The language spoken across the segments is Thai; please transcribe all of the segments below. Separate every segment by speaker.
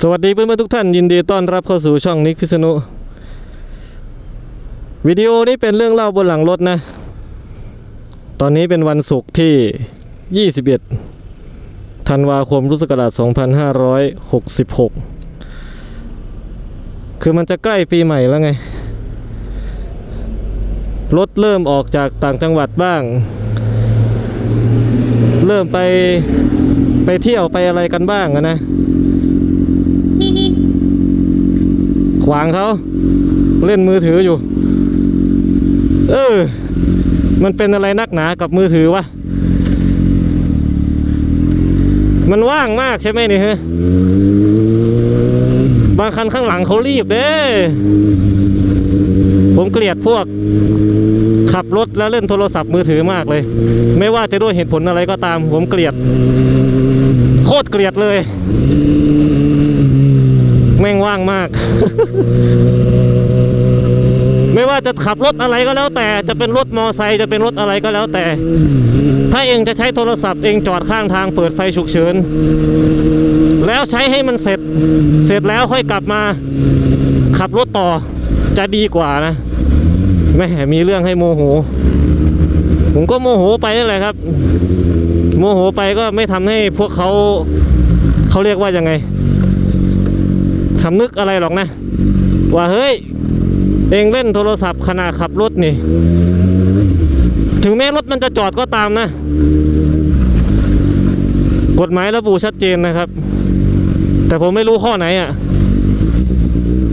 Speaker 1: สวัสดีเพื่อนๆทุกท่านยินดีต้อนรับเข้าสู่ช่องนิกพิษณุวิดีโอนี้เป็นเรื่องเล่าบนหลังรถนะ ตอนนี้เป็นวันศุกร์ที่ 21 ธันวาคมพุทธศักราช2566 คือมันจะใกล้ปีใหม่แล้วไง รถเริ่มออกจากต่างจังหวัดบ้าง เริ่มไปไปเที่ยวไปอะไรกันบ้างอะนะ ขวางเขาเล่นมือถืออยู่ เออ มันเป็นอะไรนักหนากับมือถือวะ มันว่างมากใช่ไหมนี่ฮะบางคันข้างหลังเขารีบเด้ผมเกลียดพวก ขับรถแล้วเล่นโทรศัพท์มือถือมากเลย ไม่ว่าจะด้วยเหตุผลอะไรก็ตาม ผมเกลียด โคตรเกลียดเลย แม่งว่างมาก ไม่ว่าจะขับรถอะไรก็แล้วแต่ จะเป็นรถมอไซค์จะเป็นรถอะไรก็แล้วแต่ ถ้าเองจะใช้โทรศัพท์เองจอดข้างทางเปิดไฟฉุกเฉิน แล้วใช้ให้มันเสร็จ เสร็จแล้วค่อยกลับมา ขับรถต่อจะดีกว่านะแม่มีเรื่องให้โมโห ผมก็โมโหไปนั่นแหละครับ โมโหไปก็ไม่ทำให้พวกเขาเขาเรียกว่ายังไง สำนึกอะไรหรอกนะ ว่าเฮ้ย เองเล่นโทรศัพท์ขณะขับรถนี่ ถึงแม้รถมันจะจอดก็ตามนะ กฎหมายระบุชัดเจนนะครับ แต่ผมไม่รู้ข้อไหนอะ่ะ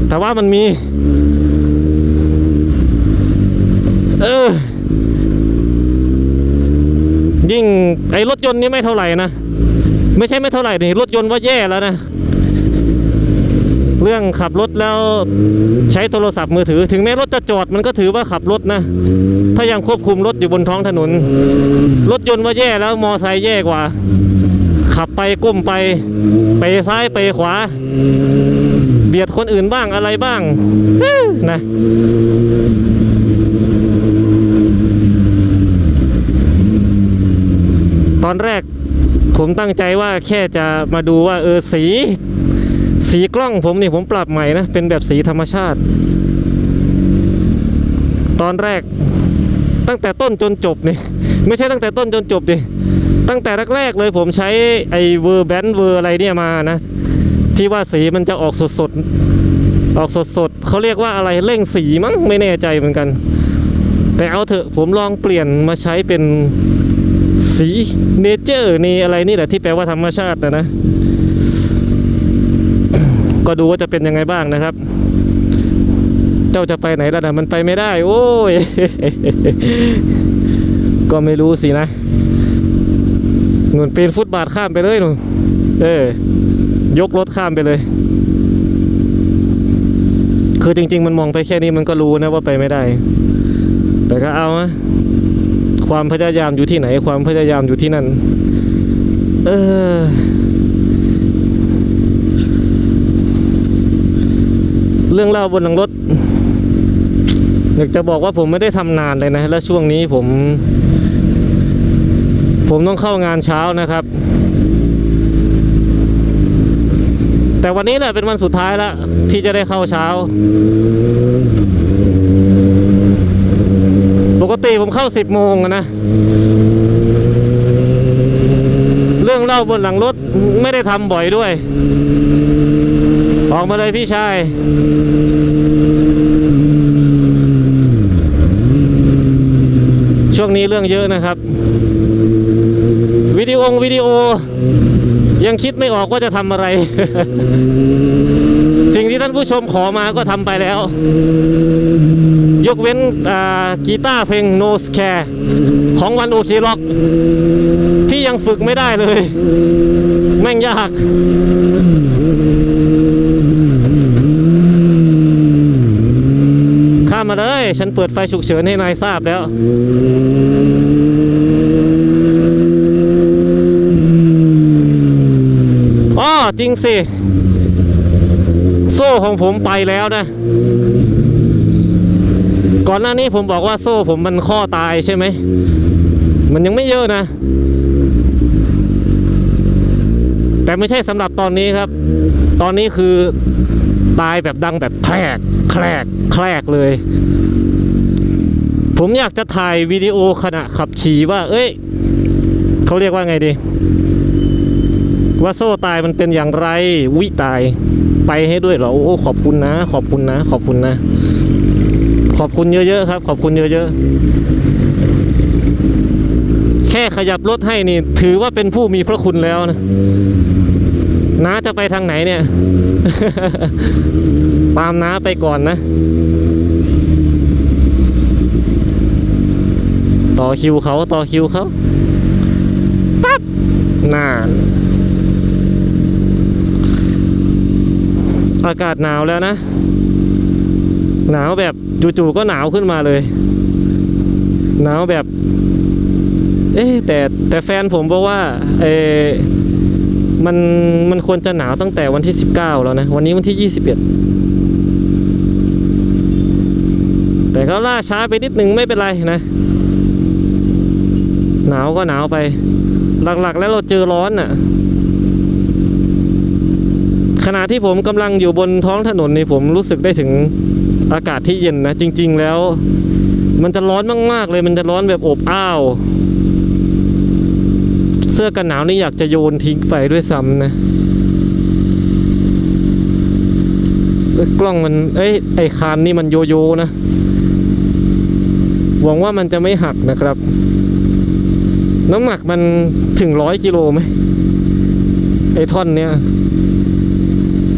Speaker 1: แต่ว่ามันมี เออ ยิ่งไอ้รถยนต์นี่ไม่เท่าไหร่นะ ไม่ใช่ไม่เท่าไหร่นี่รถยนต์ว่าแย่แล้วนะ เรื่องขับรถแล้วใช้โทรศัพท์มือถือ ถึงแม้รถจะจอดมันก็ถือว่าขับรถนะ ถ้ายังควบคุมรถอยู่บนท้องถนน รถยนต์ว่าแย่แล้วมอไซค์แย่กว่า ขับไปก้มไป ไปซ้ายไปขวา เบียดคนอื่นบ้างอะไรบ้างนะตอนแรกผมตั้งใจว่าแค่จะมาดูว่าเออสี สีกล้องผมนี่ผมปรับใหม่นะ เป็นแบบสีธรรมชาติ ตอนแรกตั้งแต่ต้นจนจบนี่ไม่ใช่ตั้งแต่ต้นจนจบดิตั้งแต่แรกๆเลยผมใช้ไอเวอร์แบนเวอร์อะไรเนี่ยมานะ ที่ว่าสีมันจะออกสดๆ ออกสดๆเขาเรียกว่าอะไรเร่งสีมั้งไม่แน่ใจเหมือนกัน แต่เอาเถอะผมลองเปลี่ยนมาใช้เป็นสีเนเจอร์นี่อะไรนี่แหละที่แปลว่าธรรมชาตินะนะ ก็ดูว่าจะเป็นยังไงบ้างนะครับ เจ้าจะไปไหนแล้วนะมันไปไม่ได้ โอ้ย ก็ไม่รู้สินะหนุนปีนฟุตบาทข้ามไปเลยหนูเออยกรถข้ามไปเลย คือจริง ๆ มันมองไปแค่นี้มันก็รู้นะว่าไปไม่ได้ แต่ก็เอานะความพยายามอยู่ที่ไหน ความพยายามอยู่ที่นั่น เออ เรื่องเล่าบนหลังรถ อยากจะบอกว่าผมไม่ได้ทำนานเลยนะ และช่วงนี้ผม ผมต้องเข้างานเช้านะครับ แต่วันนี้แหละเป็นวันสุดท้ายแล้ว ที่จะได้เข้าเช้า ปกติผมเข้าสิบโมงนะเรื่องเล่าบนหลังรถไม่ได้ทำบ่อยด้วย ออกมาเลยพี่ชายช่วงนี้เรื่องเยอะนะครับ วิดีโอวิดีโอ ยังคิดไม่ออกว่าจะทำอะไร สิ่งที่ท่านผู้ชมขอมาก็ทำไปแล้ว ยกเว้นกีตาร์เพลง No Scare ของวันโอเคล็อก ที่ยังฝึกไม่ได้เลย แม่งยาก ข้ามมาเลย ฉันเปิดไฟฉุกเฉินให้นายทราบแล้ว อ๋อ จริงสิ โซ่ของผมไปแล้วนะ ก่อนหน้านี้ผมบอกว่าโซ่ผมมันข้อตายใช่ไหม มันยังไม่เยอะนะ แต่ไม่ใช่สำหรับตอนนี้ครับ ตอนนี้คือ ตายแบบดังแบบแคลกแคลกแคลกเลย ผมอยากจะถ่ายวิดีโอขณะขับขี่ว่า เอ้ยเขาเรียกว่าไงดี ว่าโซ่ตายมันเป็นอย่างไร วิตาย ไปให้ด้วยเหรอ โอ้ขอบคุณนะ ขอบคุณนะ ขอบคุณนะ ขอบคุณเยอะๆครับ ขอบคุณเยอะๆ แค่ขยับรถให้นี่ ถือว่าเป็นผู้มีพระคุณแล้วนะ น้าจะไปทางไหนเนี่ย ตามน้าไปก่อนนะ ต่อคิวเขาต่อคิวเขาปั๊บน่านอากาศหนาวแล้วนะ หนาวแบบจู่ๆก็หนาวขึ้นมาเลย หนาวแบบ เอ๊ะแต่แต่แฟนผมบอกว่าเออ มันมันควรจะหนาวตั้งแต่วันที่ 19 แล้วนะ วันนี้วันที่ 21 แต่ก็ล่าช้าไปนิดนึงไม่เป็นไรนะ หนาวก็หนาวไป หลักๆแล้วเราเจอร้อนน่ะขณะที่ผมกำลังอยู่บนท้องถนนนี่ผมรู้สึกได้ถึงอากาศที่เย็นนะ จริง ๆ แล้ว มันจะร้อนมากๆเลยมันจะร้อนแบบอบอ้าว เสื้อกันหนาวนี่อยากจะโยนทิ้งไปด้วยซ้ำนะกล้องมัน เอ้ย ไอคานนี่มันโยโย่นะ หวังว่ามันจะไม่หักนะครับ น้ำหนักมันถึงร้อยกิโลไหม ไอท่อนเนี้ย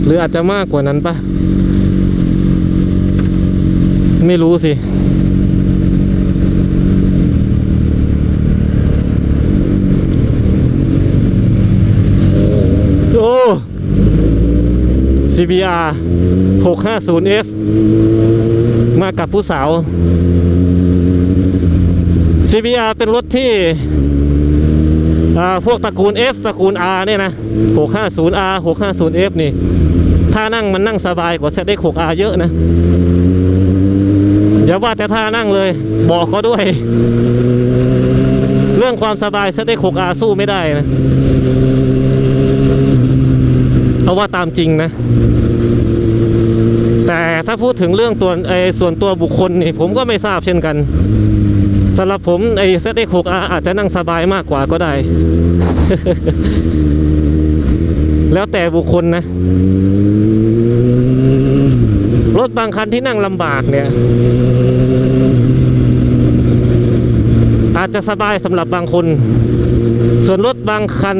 Speaker 1: หรืออาจจะมากกว่านั้นปะ ไม่รู้สิ โอ้ CBR 650F มากับผู้สาว CBR เป็นรถที่พวกตระกูล F ตระกูล R เนี่ยนะ 650R 650F นี่ ถ้านั่งมันนั่งสบายกว่า ZX6R เยอะนะ อย่าว่าแต่ท่านั่งเลย บอกก็ด้วย เรื่องความสบาย ZX6R สู้ไม่ได้นะ ว่าตามจริงนะ แต่ถ้าพูดถึงเรื่องตัวไอ้ส่วนตัวบุคคลนี่ผมก็ไม่ทราบเช่นกันสำหรับผมไอ้ ZX6R อาจจะนั่งสบายมากกว่าก็ได้ แล้วแต่บุคคลนะ รถบางคันที่นั่งลำบากเนี่ย อาจจะสบายสำหรับบางคน ส่วนรถบางคัน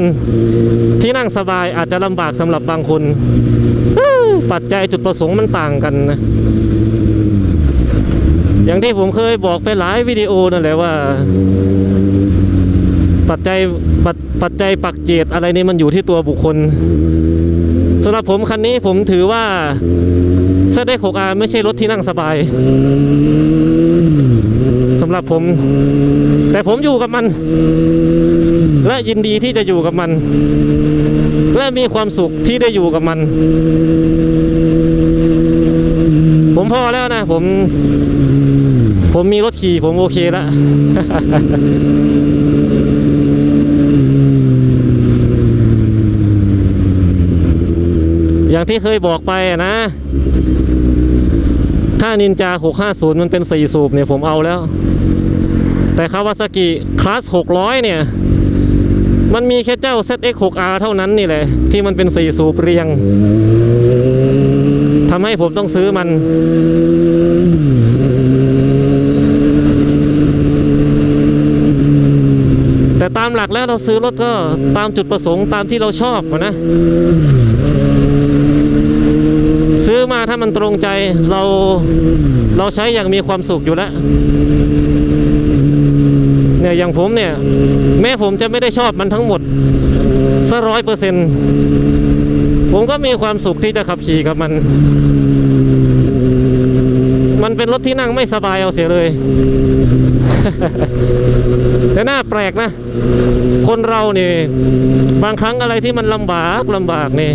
Speaker 1: ที่นั่งสบายอาจจะลำบากสำหรับบางคนปัจจัยจุดประสงค์มันต่างกันนะอย่างที่ผมเคยบอกไปหลายวิดีโอนั่นแหละว่า ปัจจัยปัจปัจจัยปักเจตอะไรนี่มันอยู่ที่ตัวบุคคลสำหรับผมคันนี้ผมถือว่า z 6 6 r ไม่ใช่รถที่นั่งสบายำหรับผม แต่ผมอยู่กับมัน และยินดีที่จะอยู่กับมัน และมีความสุขที่ได้อยู่กับมัน ผมพอแล้วนะ ผม ผมมีรถขี่ผมโอเคแล้วอย่างที่เคยบอกไปนะ ถ้านินจา 650 มันเป็น 4 สูบเนี่ยผมเอาแล้ว แต่คาวาซากิคลาส 600 เนี่ย มันมีแค่เจ้า ZX6R เท่านั้นนี่แหละ ที่มันเป็น 4 สูบเรียงทำให้ผมต้องซื้อมันแต่ตามหลักแล้วเราซื้อรถก็ตามจุดประสงค์ตามที่เราชอบนะ มาถ้ามันตรงใจเราเราใช้อย่างมีความสุขอยู่แล้วเนี่ยอย่างผมเนี่ย แม้ผมจะไม่ได้ชอบมันทั้งหมดสัร้อยเปอร์เซ็นผมก็มีความสุขที่จะขับขี่กับมัน มันเป็นรถที่นั่งไม่สบายเอาเสียเลย แต่น่าแปลกนะ คนเราเนี่ยบางครั้งอะไรที่มันลำบากลำบากนี่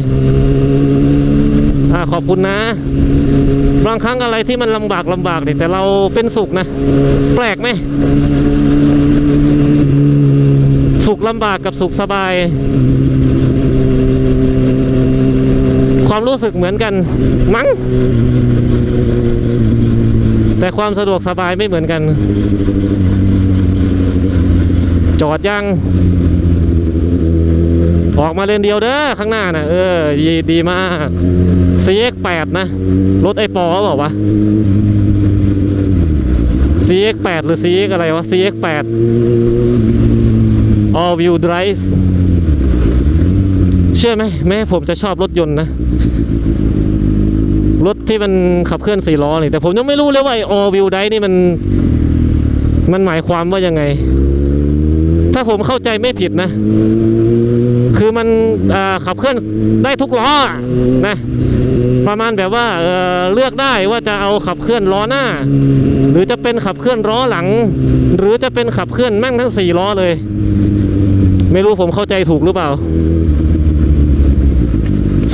Speaker 1: อ่าขอบคุณนะ บางครั้งอะไรที่มันลำบากลำบากนี่แต่เราเป็นสุขนะ แปลกไหม สุขลำบากกับสุขสบาย ความรู้สึกเหมือนกันมั้งแต่ความสะดวกสบายไม่เหมือนกัน จอดยัง ออกมาเลนเดียวเด้อข้างหน้านะเออดีดีมาก CX8 นะ รถไอปอเขาบอกว่า CX8 หรือ CX อะไรวะ CX8 All Wheel Drive เชื่อไหมแม้ผมจะชอบรถยนต์นะ รถที่มันขับเคลื่อนสี่ล้อนี่แต่ผมยังไม่รู้เลยว่าไอ All Wheel Drive นี่มัน มันหมายความว่ายังไง ถ้าผมเข้าใจไม่ผิดนะ คือมันขับเคลื่อนได้ทุกล้อนะประมาณแบบว่าเเลือกได้ว่าจะเอาขับเคลื่อนล้อหน้า หรือจะเป็นขับเคลื่อนล้อหลัง หรือจะเป็นขับเคลื่อนแม่งทั้งสี่ล้อเลย ไม่รู้ผมเข้าใจถูกหรือเปล่า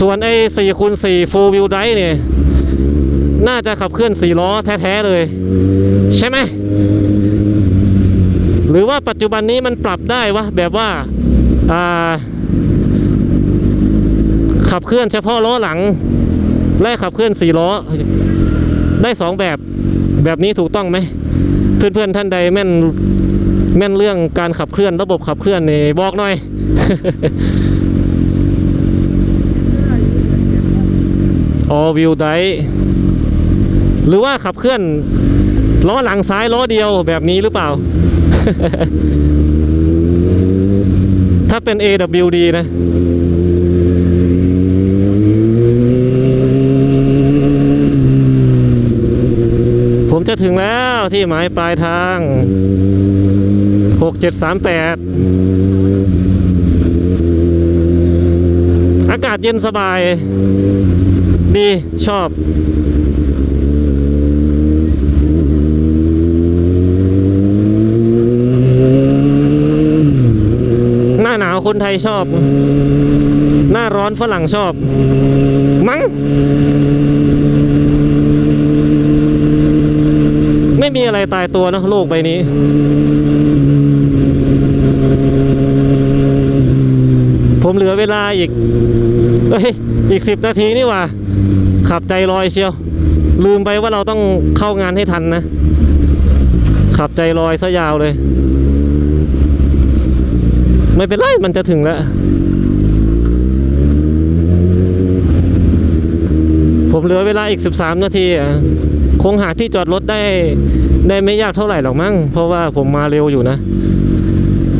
Speaker 1: ส่วนไอ้สี่คูณสี่โฟวิลไดเนี่ยน่าจะขับเคลื่อนสี่ล้อแท้ ๆ เลย ใช่ไหม รือว่าปัจจุบันนี้มันปรับได้วะแบบว่าอ่าขับเคลื่อนเฉพาะล้อหลัง และขับเคลื่อนสี่ล้อ ได้สองแบบแบบนี้ถูกต้องไหมเพื่อนๆท่านใดแม่นแม่นเรื่องการขับเคลื่อนระบบขับเคลื่อนนี่บอกหน่อย all wheel drive หรือว่าขับเคลื่อนล้อหลังซ้ายล้อเดียวแบบนี้หรือเปล่า ถ้าเป็น AWD นะผมจะถึงแล้วที่หมายปลายทาง 6738 อากาศเย็นสบาย ดีชอบ หน้าวคนไทยชอบ หน้าร้อนฝรั่งชอบ มั้ง ไม่มีอะไรตายตัวนะโลกใบนี้ผมเหลือเวลาอีก เอ้ย อีกสิบนาทีนี่ว่า ขับใจลอยเชียว ลืมไปว่าเราต้องเข้างานให้ทันนะ ขับใจลอยซะยาวเลย ไม่เป็นไร มันจะถึงแล้ว ผมเหลือเวลาอีก 13 นาทีอะคงหาที่จอดรถได้ ได้ไม่ยากเท่าไหร่หรอกมั้ง เพราะว่าผมมาเร็วอยู่นะ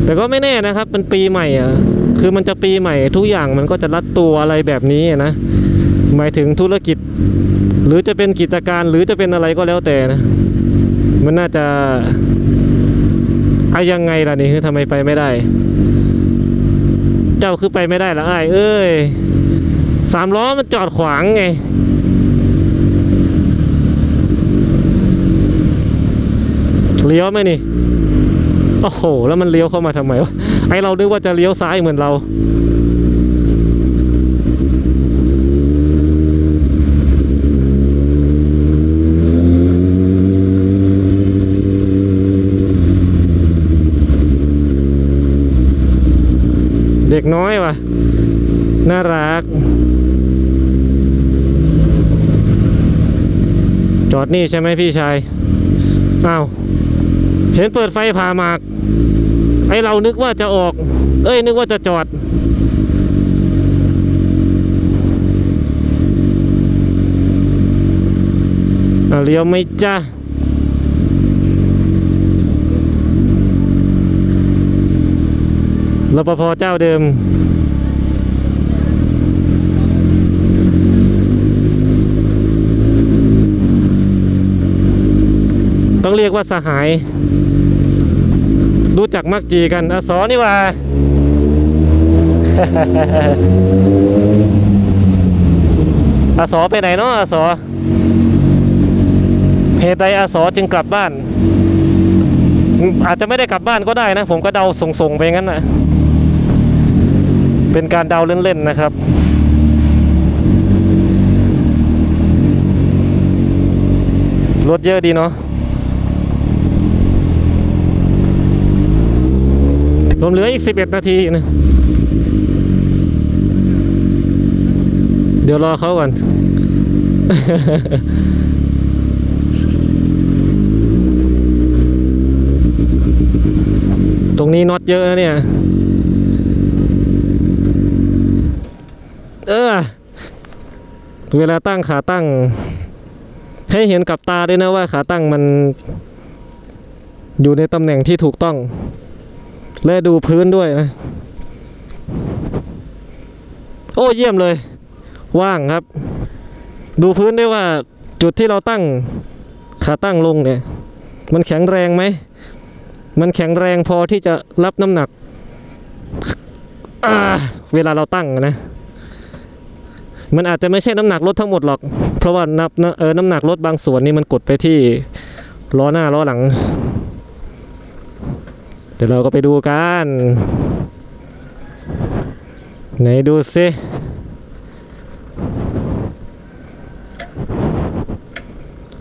Speaker 1: แต่ก็ไม่แน่นะครับ เป็นปีใหม่อะ คือมันจะปีใหม่ทุกอย่างมันก็จะรัดตัวอะไรแบบนี้นะ หมายถึงธุรกิจ หรือจะเป็นกิจการหรือจะเป็นอะไรก็แล้วแต่นะ มันน่าจะอะยังไงล่ะนี่คือทำไมไปไม่ได้ เจ้าคือไปไม่ได้ละไอ้เอ้ยสามล้อมันจอดขวางไง เลี้ยวไหมนี่ โอ้โห แล้วมันเลี้ยวเข้ามาทำไมวะ ไอเรานึกว่าจะเลี้ยวซ้ายเหมือนเรา เด็กน้อยว่ะ น่ารัก จอดนี่ใช่ไหมพี่ชาย อ้าว เห็นเปิดไฟผ่าหมาก ไอเรานึกว่าจะออก เอ้ย นึกว่าจะจอดอะเลี้ยวไม่จ้า รปภเจ้าเดิม ต้องเรียกว่าสหาย รู้จักมักจีกันอสอนี่ว่า อสอไปไหนเนาะอสอเหตุใดอสอจึงกลับบ้าน อาจจะไม่ได้กลับบ้านก็ได้นะ ผมก็เดาส่งๆไปงั้นนะ เป็นการเดาเล่นๆนะครับรถเยอะดีเนาะผมเหลืออีก 11 นาทีนะ เดี๋ยวรอเขาก่อน ตรงนี้น็อตเยอะนะเนี่ย เออ เวลาตั้งขาตั้ง ให้เห็นกับตาด้วยนะว่าขาตั้งมัน อยู่ในตำแหน่งที่ถูกต้อง และดูพื้นด้วยนะ โอ้เยี่ยมเลย ว่างครับ ดูพื้นได้ว่าจุดที่เราตั้งขาตั้งลงเนี่ย มันแข็งแรงไหม มันแข็งแรงพอที่จะรับน้ำหนัก เวลาเราตั้งนะ มันอาจจะไม่ใช่น้ำหนักรถทั้งหมดหรอก เพราะว่านับนะเออน้ำหนักรถบางส่วนนี่มันกดไปที่ล้อหน้าล้อหลัง เดี๋ยวเราก็ไปดูกันไหนดูซิ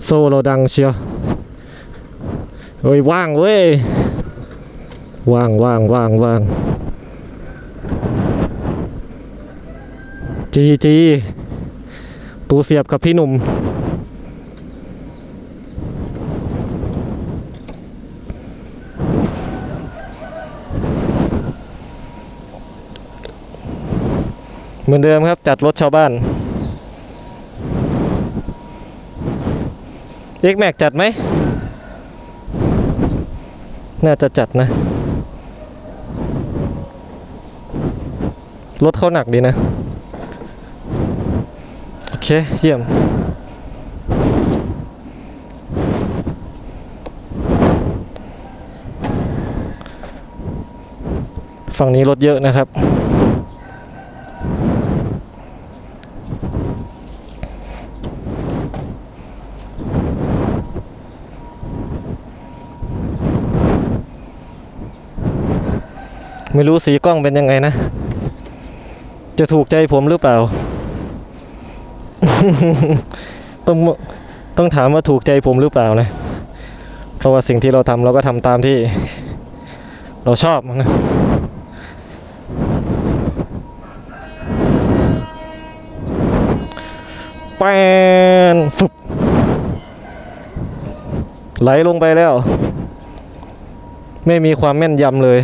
Speaker 1: โซ่เราดังเชียวเฮ้ยว่างเว้ยว่างว่างว่างว่าง จีจีตูเสียบกับพี่หนุ่ม เหมือนเดิมครับจัดรถชาวบ้าน X Max จัดไหม น่าจะจัดนะ รถเขาหนักดีนะ เคเยี่ยมฝั่งนี้รถเยอะนะครับ ไม่รู้สีกล้องเป็นยังไงนะ จะถูกใจผมหรือเปล่า ต้องต้องถามว่าถูกใจผมหรือเปล่านะ เพราะว่าสิ่งที่เราทำเราก็ทำตามที่ เราชอบนะแปนฟึบไหลลงไปแล้ว ไม่มีความแม่นยำเลย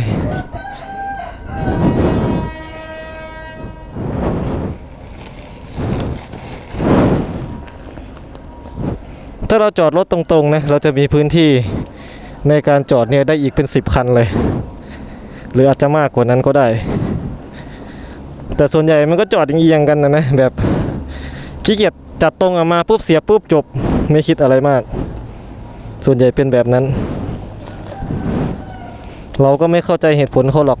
Speaker 1: ถ้าเราจอดรถตรงๆนะเราจะมีพื้นที่ในการจอดเนี่ยได้อีกเป็นสิบคันเลย หรืออาจจะมากกว่านั้นก็ได้ แต่ส่วนใหญ่มันก็จอดเอียงๆกันนะนะแบบขี้เกียจจัดตรงออกมาปุ๊บเสียปุ๊บจบไม่คิดอะไรมาก ส่วนใหญ่เป็นแบบนั้น เราก็ไม่เข้าใจเหตุผลเขาหรอก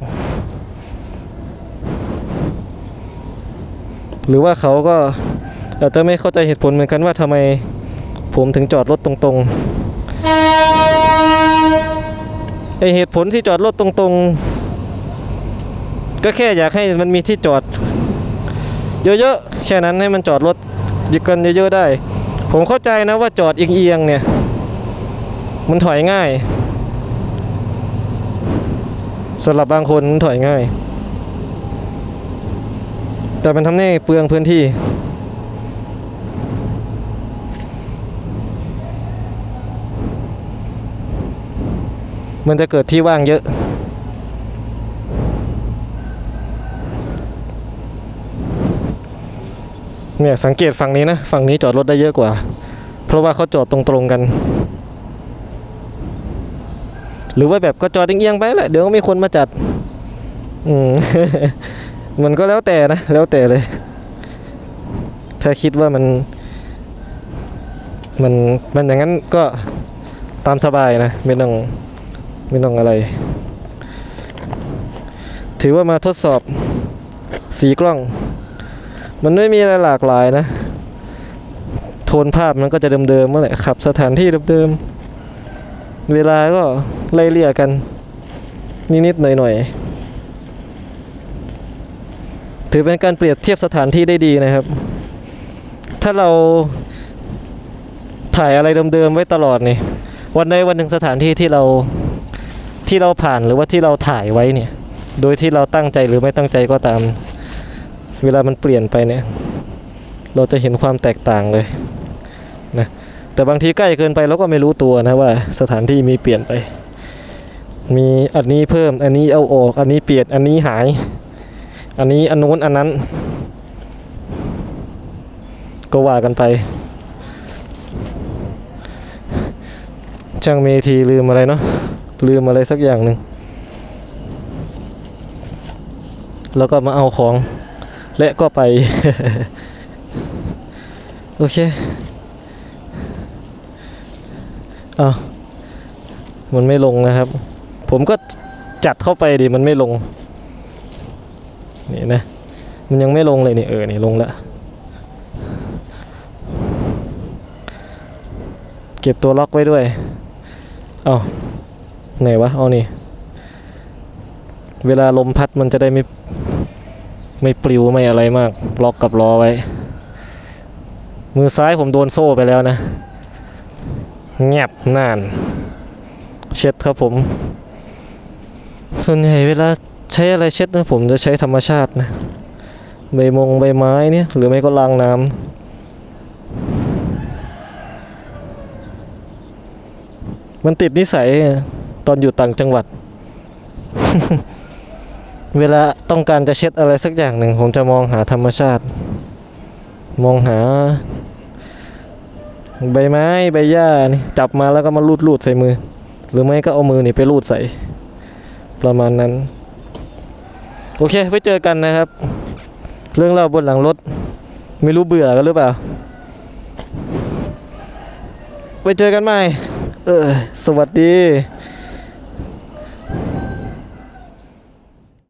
Speaker 1: หรือว่าเขาก็อาจจะไม่เข้าใจเหตุผลเหมือนกันว่าทำไม ผมถึงจอดรถตรงๆไอเหตุผลที่จอดรถตรงๆ ก็แค่อยากให้มันมีที่จอด เยอะๆ แค่นั้นให้มันจอดรถยึกันเยอะๆได้ ผมเข้าใจนะว่าจอดเอียงๆเนี่ย มันถอยง่ายสำหรับบางคนมันถอยง่าย แต่มันทำให้เปลืองพื้นที่ มันจะเกิดที่ว่างเยอะ เนี่ยสังเกตฝั่งนี้นะ ฝั่งนี้จอดรถได้เยอะกว่า เพราะว่าเขาจอดตรงๆกัน หรือว่าแบบก็จอดเอียงไปแหละเดี๋ยวก็มีคนมาจัด อืม มันก็แล้วแต่นะ แล้วแต่เลย ถ้าคิดว่ามัน มันมันอย่างนั้นก็ตามสบายนะ ไม่ต้อง ไม่ต้องอะไร ถือว่ามาทดสอบสีกล้อง มันไม่มีอะไรหลากหลายนะ โทนภาพมันก็จะเดิมๆเมื่อไหร่ขับ สถานที่เดิมๆเวลาก็ไล่เลี่ยกัน นิดๆหน่อยๆ ถือเป็นการเปรียบเทียบสถานที่ได้ดีนะครับ ถ้าเราถ่ายอะไรเดิมๆไว้ตลอดนี่ วันใดวันหนึ่งสถานที่ที่เรา ที่เราผ่านหรือว่าที่เราถ่ายไว้เนี่ย โดยที่เราตั้งใจหรือไม่ตั้งใจก็ตาม เวลามันเปลี่ยนไปเนี่ย เราจะเห็นความแตกต่างเลยนะแต่บางทีใกล้เกินไปเราก็ไม่รู้ตัวนะว่า สถานที่มีเปลี่ยนไป มีอันนี้เพิ่มอันนี้เอาออก อันนี้เปลี่ยนอันนี้หาย อันนี้อันนู้นอันนั้น ก็ว่ากันไปช่างเมทีลืมอะไรเนาะ ลืมอะไรสักอย่างหนึ่งแล้วก็มาเอาของ และก็ไป โอเคอามันไม่ลงนะครับ ผมก็จัดเข้าไปดิมันไม่ลง นี่นะ มันยังไม่ลงเลยนี่เออ นี่ลงแล้ว เก็บตัวล็อกไว้ด้วย เอา ไหนวะเอานี่ เวลาลมพัดมันจะได้ไม่ ไม่ปลิวไม่อะไรมาก ล็อกกับล้อไว้ มือซ้ายผมโดนโซ่ไปแล้วนะเงียบนาน เช็ดครับผม ส่วนใหญ่เวลาใช้อะไรเช็ดนะผมจะใช้ธรรมชาตินะ ใบมงใบไม้เนี่ย หรือไม่ก็ล้างน้ำมันติดนิสัย ตอนอยู่ต่างจังหวัด เวลาต้องการจะเช็ดอะไรสักอย่างหนึ่ง ผมจะมองหาธรรมชาติ มองหา ใบไม้ใบหญ้านี่จับมาแล้วก็มาลูดลูดใส่มือ หรือไม่ก็เอามือนี่ไปลูดใส่ ประมาณนั้น โอเคไว้เจอกันนะครับ เรื่องเล่าบนหลังรถ ไม่รู้เบื่อกันหรือเปล่าไว้เจอกันใหม่ เออ สวัสดี